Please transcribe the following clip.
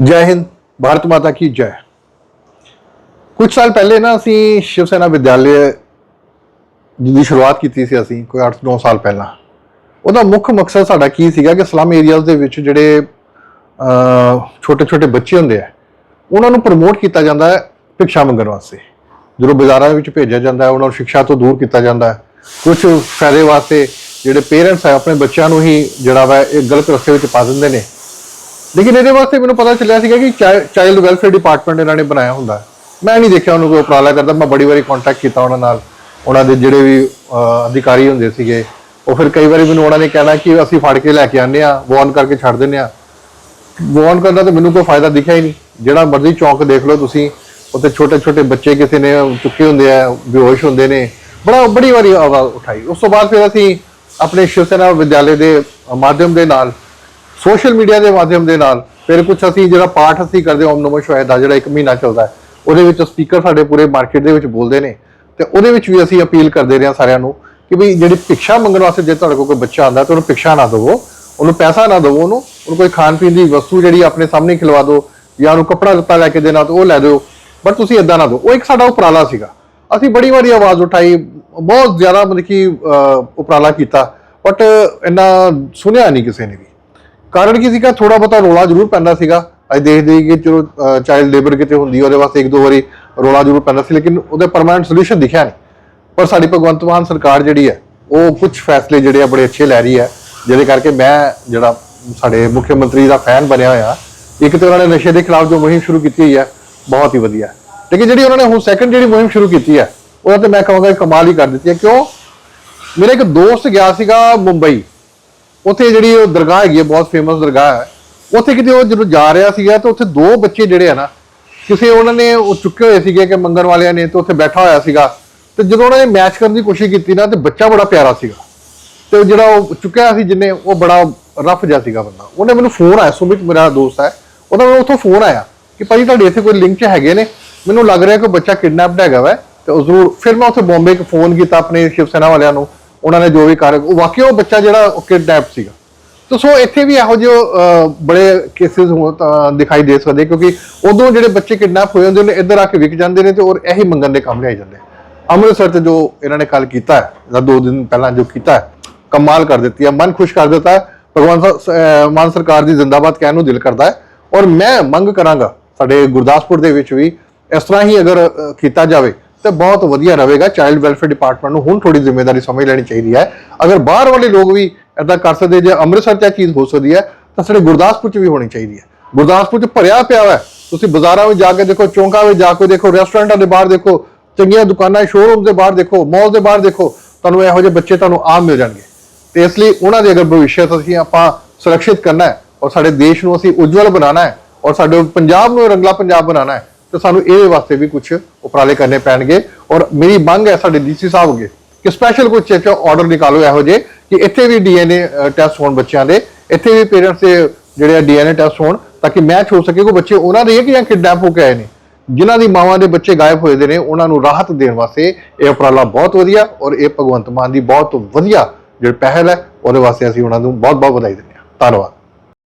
ਜੈ ਹਿੰਦ, ਭਾਰਤ ਮਾਤਾ ਕੀ ਜੈ। ਕੁਝ ਸਾਲ ਪਹਿਲੇ ਨਾ ਅਸੀਂ ਸ਼ਿਵ ਸੈਨਾ ਵਿਦਿਆਲਿਆ ਦੀ ਸ਼ੁਰੂਆਤ ਕੀਤੀ ਸੀ ਅਸੀਂ, ਕੋਈ 8-9 ਸਾਲ ਪਹਿਲਾਂ। ਉਹਦਾ ਮੁੱਖ ਮਕਸਦ ਸਾਡਾ ਕੀ ਸੀਗਾ ਕਿ ਸਲਮ ਏਰੀਆਜ਼ ਦੇ ਵਿੱਚ ਜਿਹੜੇ ਛੋਟੇ-ਛੋਟੇ ਬੱਚੇ ਹੁੰਦੇ ਆ, ਉਹਨਾਂ ਨੂੰ ਪ੍ਰਮੋਟ ਕੀਤਾ ਜਾਂਦਾ ਹੈ ਭਿਕਸ਼ਾ ਮੰਗਣ ਵਾਸਤੇ। ਜਦੋਂ ਬਾਜ਼ਾਰਾਂ ਵਿੱਚ ਭੇਜਿਆ ਜਾਂਦਾ ਹੈ, ਉਹਨਾਂ ਨੂੰ ਸਿੱਖਿਆ ਤੋਂ ਦੂਰ ਕੀਤਾ ਜਾਂਦਾ ਹੈ। ਕੁਝ ਫਾਇਦੇ ਵਾਸਤੇ ਜਿਹੜੇ ਪੇਰੈਂਟਸ ਹੈ ਆਪਣੇ ਬੱਚਿਆਂ ਨੂੰ ਹੀ ਜਿਹੜਾ ਵਾ ਇਹ ਗਲਤ ਰਸਤੇ ਵਿੱਚ ਪਾ ਦਿੰਦੇ ਨੇ। ਲੇਕਿਨ ਇਹਦੇ ਵਾਸਤੇ ਮੈਨੂੰ ਪਤਾ ਚੱਲਿਆ ਸੀਗਾ ਕਿ ਚਾਈਲਡ ਵੈਲਫੇਅਰ ਡਿਪਾਰਟਮੈਂਟ ਇਹਨਾਂ ਨੇ ਬਣਾਇਆ ਹੁੰਦਾ। ਮੈਂ ਨਹੀਂ ਦੇਖਿਆ ਉਹਨੂੰ ਕੋਈ ਉਪਰਾਲਾ ਕਰਦਾ। ਮੈਂ ਬੜੀ ਵਾਰੀ ਕੰਟੈਕਟ ਕੀਤਾ ਉਹਨਾਂ ਨਾਲ। ਉਹਨਾਂ ਦੇ ਜਿਹੜੇ ਵੀ ਅਧਿਕਾਰੀ ਹੁੰਦੇ ਸੀਗੇ, ਉਹ ਫਿਰ ਕਈ ਵਾਰੀ ਮੈਨੂੰ ਉਹਨਾਂ ਨੇ ਕਹਿਣਾ ਕਿ ਅਸੀਂ ਫੜ ਕੇ ਲੈ ਕੇ ਆਉਂਦੇ ਆ ਵਾਰਨ ਕਰਕੇ ਛੱਡ ਦਿੰਦੇ ਆ ਵਾਰਨ ਕਰਦਾ ਤਾਂ ਮੈਨੂੰ ਕੋਈ ਫਾਇਦਾ ਦਿਖਿਆ ਹੀ ਨਹੀਂ। ਜਿਹੜਾ ਮਰਜ਼ੀ ਚੌਂਕ ਦੇਖ ਲਓ ਤੁਸੀਂ, ਉੱਥੇ ਛੋਟੇ ਛੋਟੇ ਬੱਚੇ ਕਿਸੇ ਨੇ ਚੁੱਕੇ ਹੁੰਦੇ ਆ, ਬੇਹੋਸ਼ ਹੁੰਦੇ ਨੇ। ਬੜਾ, ਬੜੀ ਵਾਰੀ ਆਵਾਜ਼ ਉਠਾਈ। ਉਸ ਤੋਂ ਬਾਅਦ ਫਿਰ ਅਸੀਂ ਆਪਣੇ ਸ਼ਿਵ ਸੈਨਾ ਵਿਦਿਆਲੇ ਦੇ ਮਾਧਿਅਮ ਦੇ ਨਾਲ ਸੋਸ਼ਲ ਮੀਡੀਆ ਦੇ ਮਾਧਿਅਮ ਦੇ ਨਾਲ, ਫਿਰ ਕੁਝ ਅਸੀਂ ਜਿਹੜਾ ਪਾਠ ਅਸੀਂ ਕਰਦੇ ਓਮ ਨਮੋ ਸ਼ਿਵਾਏ ਦਾ ਜਿਹੜਾ 1 ਮਹੀਨਾ ਚੱਲਦਾ ਹੈ, ਉਹਦੇ ਵਿੱਚ ਸਪੀਕਰ ਸਾਡੇ ਪੂਰੇ ਮਾਰਕੀਟ ਦੇ ਵਿੱਚ ਬੋਲਦੇ ਨੇ। ਤੇ ਉਹਦੇ ਵਿੱਚ ਵੀ ਅਸੀਂ ਅਪੀਲ ਕਰਦੇ ਰਹੇ ਹਾਂ ਸਾਰਿਆਂ ਨੂੰ ਕਿ ਵੀ ਜਿਹੜੀ ਭਿਕਸ਼ਾ ਮੰਗਣ ਵਾਸਤੇ ਜੇ ਤੁਹਾਡੇ ਕੋਲ ਕੋਈ ਬੱਚਾ ਆਂਦਾ ਤਾਂ ਉਹਨੂੰ ਭਿਕਸ਼ਾ ਨਾ ਦਿਵੋ, ਉਹਨੂੰ ਪੈਸਾ ਨਾ ਦਿਵੋ ਉਹਨੂੰ ਉਹਨੂੰ ਕੋਈ ਖਾਣ ਪੀਣ ਦੀ ਵਸਤੂ ਜਿਹੜੀ ਆਪਣੇ ਸਾਹਮਣੇ ਖਿਲਵਾ ਦਿਓ, ਜਾਂ ਉਹਨੂੰ ਕੱਪੜਾ ਲੱਤਾ ਲੈ ਕੇ ਦੇਣਾ, ਤਾਂ ਉਹ ਲੈ ਦਿਓ, ਬਟ ਤੁਸੀਂ ਇਦਾਂ ਨਾ ਦਿਓ। ਉਹ ਇੱਕ ਸਾਡਾ ਉਪਰਾਲਾ ਸੀਗਾ। ਅਸੀਂ ਬੜੀ ਵਾਰੀ ਆਵਾਜ਼ ਉਠਾਈ, ਬਹੁਤ ਜ਼ਿਆਦਾ ਮਤਲਬ ਕਿ ਉਪਰਾਲਾ ਕੀਤਾ, ਬਟ ਇੰਨਾ ਸੁਣਿਆ ਨਹੀਂ ਕਿਸੇ ਨੇ ਵੀ। ਕਾਰਨ ਕੀ ਸੀਗਾ? ਥੋੜਾ ਬਹੁਤਾ ਰੋਲਾ ਜ਼ਰੂਰ ਪੈਂਦਾ ਸੀਗਾ। ਅੱਜ ਦੇਖਦੇ ਕਿ ਚਲੋ ਚਾਈਲਡ ਲੇਬਰ ਕਿਤੇ ਹੁੰਦੀ ਉਹਦੇ ਵਾਸਤੇ ਇੱਕ ਦੋ ਵਾਰੀ ਰੋਲਾ ਜ਼ਰੂਰ ਪੈਂਦਾ ਸੀ, ਲੇਕਿਨ ਉਹਦੇ ਪਰਮਾਨੈਂਟ ਸੋਲੂਸ਼ਨ ਦਿਖਿਆ ਨਹੀਂ। ਪਰ ਸਾਡੀ ਭਗਵੰਤ ਮਾਨ ਸਰਕਾਰ ਜਿਹੜੀ ਹੈ ਉਹ ਕੁਝ ਫੈਸਲੇ ਜਿਹੜੇ ਆ ਬੜੇ ਅੱਛੇ ਲੈ ਰਹੀ ਹੈ ਜਿਹਦੇ ਕਰਕੇ ਮੈਂ ਜਿਹੜਾ ਸਾਡੇ ਮੁੱਖ ਮੰਤਰੀ ਦਾ ਫੈਨ ਬਣਿਆ ਹੋਇਆ, ਇੱਕ ਤੇ ਉਹਨਾਂ ਨੇ ਨਸ਼ੇ ਦੇ ਖਿਲਾਫ ਜੋ ਮੁਹਿੰਮ ਸ਼ੁਰੂ ਕੀਤੀ ਹੋਈ ਹੈ ਬਹੁਤ ਹੀ ਵਧੀਆ। ਲੇਕਿਨ ਜਿਹੜੀ ਉਹਨਾਂ ਨੇ ਹੁਣ ਸੈਕੰਡ ਜਿਹੜੀ ਮੁਹਿੰਮ ਸ਼ੁਰੂ ਕੀਤੀ ਹੈ ਉਹਦਾ ਤੇ ਮੈਂ ਕਹਾਂਗਾ ਕਮਾਲ ਹੀ ਕਰ ਦਿੱਤੀ ਹੈ ਕਿਉਂ? ਮੇਰਾ ਇੱਕ ਦੋਸਤ ਗਿਆ ਸੀਗਾ ਮੁੰਬਈ। ਉੱਥੇ ਜਿਹੜੀ ਉਹ ਦਰਗਾਹ ਹੈਗੀ ਹੈ ਬਹੁਤ ਫੇਮਸ ਦਰਗਾਹ ਹੈ। ਉੱਥੇ ਕਿਤੇ ਉਹ ਜਦੋਂ ਜਾ ਰਿਹਾ ਸੀਗਾ ਤਾਂ ਉੱਥੇ ਦੋ ਬੱਚੇ ਜਿਹੜੇ ਆ ਨਾ, ਕਿਸੇ ਉਹਨਾਂ ਨੇ ਉਹ ਚੁੱਕੇ ਹੋਏ ਸੀਗੇ ਕਿ ਮੰਗਣ ਵਾਲਿਆਂ ਨੇ ਤਾਂ ਉੱਥੇ ਬੈਠਾ ਹੋਇਆ ਸੀਗਾ। ਤੇ ਜਦੋਂ ਉਹਨਾਂ ਨੇ ਮੈਚ ਕਰਨ ਦੀ ਕੋਸ਼ਿਸ਼ ਕੀਤੀ ਨਾ, ਤੇ ਬੱਚਾ ਬੜਾ ਪਿਆਰਾ ਸੀਗਾ। ਤੇ ਉਹ ਜਿਹੜਾ ਉਹ ਚੁੱਕਿਆ ਸੀ ਜਿੰਨੇ ਉਹ ਬੜਾ ਰਫ ਜਿਹਾ ਸੀਗਾ ਬੰਦਾ। ਉਹਨੇ ਮੈਨੂੰ ਫੋਨ ਆਇਆ, ਸੁਮਿਤ ਮੇਰਾ ਦੋਸਤ ਹੈ। ਉਹਦਾ ਮੈਨੂੰ ਉੱਥੋਂ ਫੋਨ ਆਇਆ ਕਿ ਭਾਜੀ ਤੁਹਾਡੇ ਇੱਥੇ ਕੋਈ ਲਿੰਕ 'ਚ ਹੈਗੇ ਨੇ। ਮੈਨੂੰ ਲੱਗ ਰਿਹਾ ਕਿ ਬੱਚਾ ਕਿਡਨੈਪਡ ਹੈਗਾ ਵਾ ਤੇ ਉਹ ਜ਼ਰੂਰ, ਫਿਰ ਮੈਂ ਉੱਥੇ ਬੰਬੇ ਇੱਕ ਫੋਨ ਕੀਤਾ ਆਪਣੇ ਸ਼ਿਵ ਸੈਨਾ ਵਾਲਿਆਂ ਨੂੰ। ਉਹਨਾਂ ਨੇ ਜੋ ਵੀ ਕਰ, ਉਹ ਵਾਕਿਆ ਉਹ ਬੱਚਾ ਜਿਹੜਾ ਉਹ ਕਿਡਨੈਪ ਸੀਗਾ। ਤੋ ਸੋ ਇੱਥੇ ਵੀ ਇਹੋ ਜਿਹੇ ਬੜੇ ਕੇਸਿਸ ਦਿਖਾਈ ਦੇ ਸਕਦੇ ਕਿਉਂਕਿ ਉਦੋਂ ਜਿਹੜੇ ਬੱਚੇ ਕਿਡਨੈਪ ਹੋਏ ਹੁੰਦੇ ਨੇ, ਇੱਧਰ ਆ ਕੇ ਵਿਕ ਜਾਂਦੇ ਨੇ ਤੇ ਔਰ ਇਹੀ ਮੰਗਣ ਦੇ ਕੰਮ ਲਿਆਏ ਜਾਂਦੇ ਅੰਮ੍ਰਿਤਸਰ ਤੇ ਜੋ ਇਹਨਾਂ ਨੇ ਕੱਲ ਕੀਤਾ ਹੈ, ਜਾਂ ਦੋ ਦਿਨ ਪਹਿਲਾਂ ਜੋ ਕੀਤਾ ਹੈ, ਕਮਾਲ ਕਰ ਦਿੱਤੀ ਹੈ, ਮਨ ਖੁਸ਼ ਕਰ ਦਿੱਤਾ ਹੈ। ਭਗਵਾਨ ਸਾਹਿਬ- ਮਾਨ ਸਰਕਾਰ ਦੀ ਜ਼ਿੰਦਾਬਾਦ ਕਹਿਣ ਨੂੰ ਦਿਲ ਕਰਦਾ ਹੈ। ਔਰ ਮੈਂ ਮੰਗ ਕਰਾਂਗਾ, ਸਾਡੇ ਗੁਰਦਾਸਪੁਰ ਦੇ ਵਿੱਚ ਵੀ ਇਸ ਤਰ੍ਹਾਂ ਹੀ ਅਗਰ ਕੀਤਾ ਜਾਵੇ ਤੇ ਬਹੁਤ ਵਧੀਆ ਰਹੇਗਾ। ਚਾਈਲਡ ਵੈਲਫੇਅਰ ਡਿਪਾਰਟਮੈਂਟ ਨੂੰ ਹੁਣ ਥੋੜੀ ਜ਼ਿੰਮੇਵਾਰੀ ਸਮਝ ਲੈਣੀ ਚਾਹੀਦੀ ਹੈ। ਅਗਰ ਬਾਹਰ ਵਾਲੇ ਲੋਕ ਵੀ ਇਦਾਂ ਕਰ ਸਕਦੇ ਜੇ ਅੰਮ੍ਰਿਤਸਰ 'ਚ ਇਹ ਚੀਜ਼ ਹੋ ਸਕਦੀ ਹੈ, ਤਾਂ ਸਾਡੇ ਗੁਰਦਾਸਪੁਰ 'ਚ ਵੀ ਹੋਣੀ ਚਾਹੀਦੀ ਹੈ। ਗੁਰਦਾਸਪੁਰ 'ਚ ਭਰਿਆ ਪਿਆ ਹੈ। ਤੁਸੀਂ ਬਾਜ਼ਾਰਾਂ ਵਿੱਚ ਜਾ ਕੇ ਦੇਖੋ, ਚੌਂਕਾਂ ਵਿੱਚ ਜਾ ਕੇ ਦੇਖੋ ਰੈਸਟੋਰੈਂਟਾਂ ਦੇ ਬਾਹਰ ਦੇਖੋ, ਚੰਗੀਆਂ ਦੁਕਾਨਾਂ ਸ਼ੋਰੂਮ ਦੇ ਬਾਹਰ ਦੇਖੋ ਮਾਲ ਦੇ ਬਾਹਰ ਦੇਖੋ, ਤੁਹਾਨੂੰ ਇਹੋ ਜਿਹੇ ਬੱਚੇ ਤੁਹਾਨੂੰ ਆਮ ਮਿਲ ਜਾਣਗੇ। ਤੇ ਇਸ ਲਈ ਉਹਨਾਂ ਦੇ ਅਗਰ ਭਵਿੱਖ ਅਸੀਂ ਆਪਾਂ ਸੁਰੱਖਿਅਤ ਕਰਨਾ ਹੈ ਔਰ ਸਾਡੇ ਦੇਸ਼ ਨੂੰ ਅਸੀਂ ਉਜਵਲ ਬਣਾਉਣਾ ਹੈ ਔਰ ਸਾਡੇ ਪੰਜਾਬ ਨੂੰ ਰੰਗਲਾ ਪੰਜਾਬ ਬਣਾਉਣਾ ਹੈ ਤੇ ਸਾਨੂੰ ਇਹਦੇ ਵਾਸਤੇ ਵੀ ਕੁਝ ਉਪਰਾਲੇ ਕਰਨੇ ਪੈਣਗੇ। ਔਰ ਮੇਰੀ ਮੰਗ ਹੈ ਸਾਡੇ ਡੀਸੀ ਸਾਹਿਬ ਅੱਗੇ ਕਿ ਸਪੈਸ਼ਲ ਕੁਝ ਚੈੱਕ ਆਰਡਰ ਨਿਕਾਲੋ ਇਹੋ ਜਿਹੇ ਕਿ ਇੱਥੇ ਵੀ ਡੀਐਨਏ ਟੈਸਟ ਹੋਣ ਬੱਚਿਆਂ ਦੇ, ਇੱਥੇ ਵੀ ਪੇਰੈਂਟਸ ਦੇ ਜਿਹੜੇ ਡੀਐਨਏ ਟੈਸਟ ਹੋਣ ਤਾਂ ਕਿ ਮੈਚ ਹੋ ਸਕੇ ਕਿ ਬੱਚੇ ਉਹਨਾਂ ਦੇ ਕਿ ਜਾਂ ਕਿਡਨੈਪ ਹੋ ਕੇ ਆਏ ਨੇ? ਜਿਨ੍ਹਾਂ ਦੀ ਮਾਵਾਂ ਦੇ ਬੱਚੇ ਗਾਇਬ ਹੋਏ ਦੇ ਨੇ, ਉਹਨਾਂ ਨੂੰ ਰਾਹਤ ਦੇਣ ਵਾਸਤੇ ਇਹ ਉਪਰਾਲਾ ਬਹੁਤ ਵਧੀਆ ਔਰ ਇਹ ਭਗਵੰਤ ਮਾਨ ਦੀ ਬਹੁਤ ਵਧੀਆ ਜਿਹੜੀ ਪਹਿਲ ਹੈ, ਉਹਦੇ ਵਾਸਤੇ ਅਸੀਂ ਉਹਨਾਂ ਨੂੰ ਬਹੁਤ ਬਹੁਤ ਵਧਾਈ ਦਿੰਦੇ ਹਾਂ। ਧੰਨਵਾਦ।